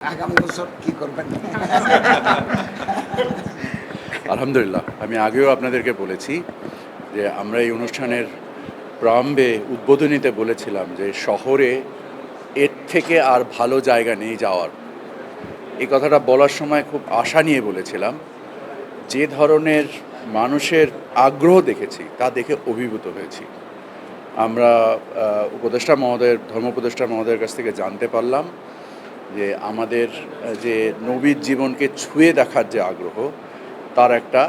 আগামী বছর কি করবেন? আলহামদুলিল্লাহ, আমি আগেও আপনাদেরকে বলেছি যে আমরা এই অনুষ্ঠানের প্রারম্ভে উদ্বোধনীতে বলেছিলাম যে শহরে এর থেকে আর ভালো জায়গা নেই যাওয়ার। এই কথাটা বলার সময় খুব আশা নিয়ে বলেছিলাম, যে ধরনের মানুষের আগ্রহ দেখেছি তা দেখে অভিভূত হয়েছি। আমরা উপদেষ্টা মহোদয়ের ধর্ম উপদেষ্টা মহোদয়ের কাছ থেকে জানতে পারলাম যে আমাদের যে নবীর জীবনকে ছুঁয়ে দেখার যে আগ্রহ তার একটা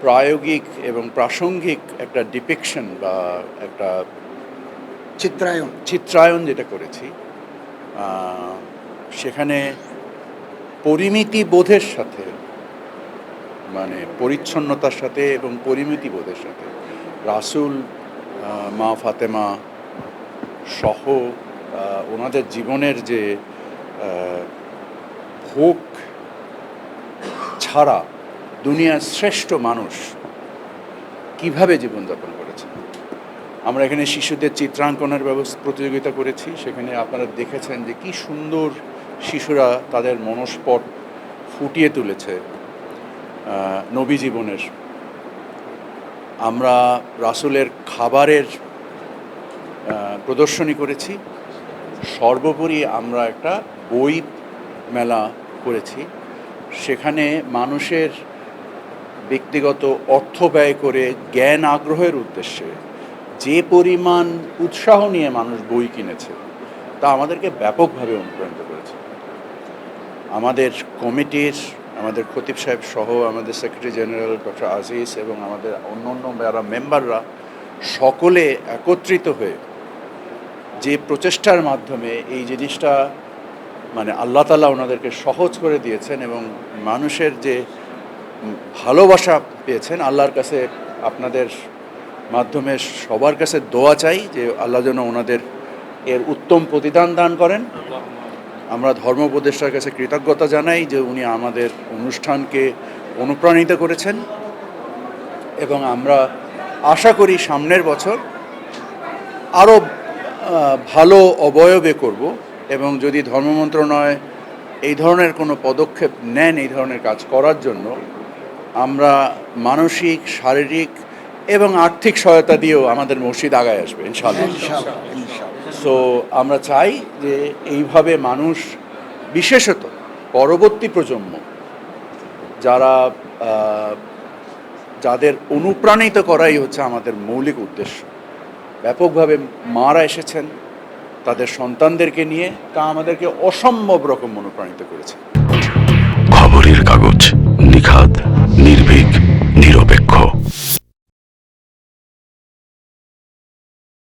প্রায়োগিক এবং প্রাসঙ্গিক একটা ডিপিকশন বা একটা চিত্রায়ন চিত্রায়ন যেটা করেছি সেখানে পরিমিতি বোধের সাথে মানে পরিচ্ছন্নতার সাথে এবং পরিমিতি বোধের সাথে রাসুল মা ফাতেমা সহ ওনাদের জীবনের যে ভোগ ছাড়া দুনিয়ার শ্রেষ্ঠ মানুষ কীভাবে জীবনযাপন করেছে? আমরা এখানে শিশুদের চিত্রাঙ্কনের ব্যবস্থা প্রতিযোগিতা করেছি, সেখানে আপনারা দেখেছেন যে কি সুন্দর শিশুরা তাদের মনস্পট ফুটিয়ে তুলেছে নবী জীবনের। আমরা রাসুলের খাবারের প্রদর্শনী করেছি সর্বোপরি আমরা একটা বই মেলা করেছি। সেখানে মানুষের ব্যক্তিগত অর্থ ব্যয় করে, জ্ঞান আগ্রহের উদ্দেশ্যে যে পরিমাণ উৎসাহ নিয়ে মানুষ বই কিনেছে, তা আমাদেরকে ব্যাপকভাবে অনুপ্রাণিত করেছে। আমাদের কমিটির, আমাদের খতিব সাহেব সহ, আমাদের সেক্রেটারি জেনারেল ডক্টর আজিজ এবং আমাদের অন্য অন্য যারা মেম্বাররা সকলে একত্রিত হয়ে যে প্রচেষ্টার মাধ্যমে এই জিনিসটা মানে আল্লাহ তালা ওনাদেরকে সহজ করে দিয়েছেন এবং মানুষের যে ভালোবাসা পেয়েছেন, আল্লাহর কাছে আপনাদের মাধ্যমে সবার কাছে দোয়া চাই যে আল্লাহ যেন ওনাদের এর উত্তম প্রতিদান দান করেন। আমরা ধর্ম উপদেষ্টার কাছে কৃতজ্ঞতা জানাই যে উনি আমাদের অনুষ্ঠানকে অনুপ্রাণিত করেছেন এবং আমরা আশা করি সামনের বছর আরও ভালো অবয়বে করব এবং যদি ধর্ম মন্ত্রণালয় এই ধরনের কোনো পদক্ষেপ নেন এই ধরনের কাজ করার জন্য আমরা মানসিক শারীরিক এবং আর্থিক সহায়তা দিয়েও আমাদের মসজিদ আগায় আসবে ইনশাআল্লাহ। সো আমরা চাই যে এইভাবে মানুষ বিশেষত পরবর্তী প্রজন্ম যারা যাদের অনুপ্রাণিত করাই হচ্ছে আমাদের মৌলিক উদ্দেশ্য ব্যাপকভাবে মারা এসেছেন। তাদের সন্তানদেরকে নিয়ে তা আমাদেরকে অসম্ভব রকম অনুপ্রাণিত করেছে। খবরের কাগজ।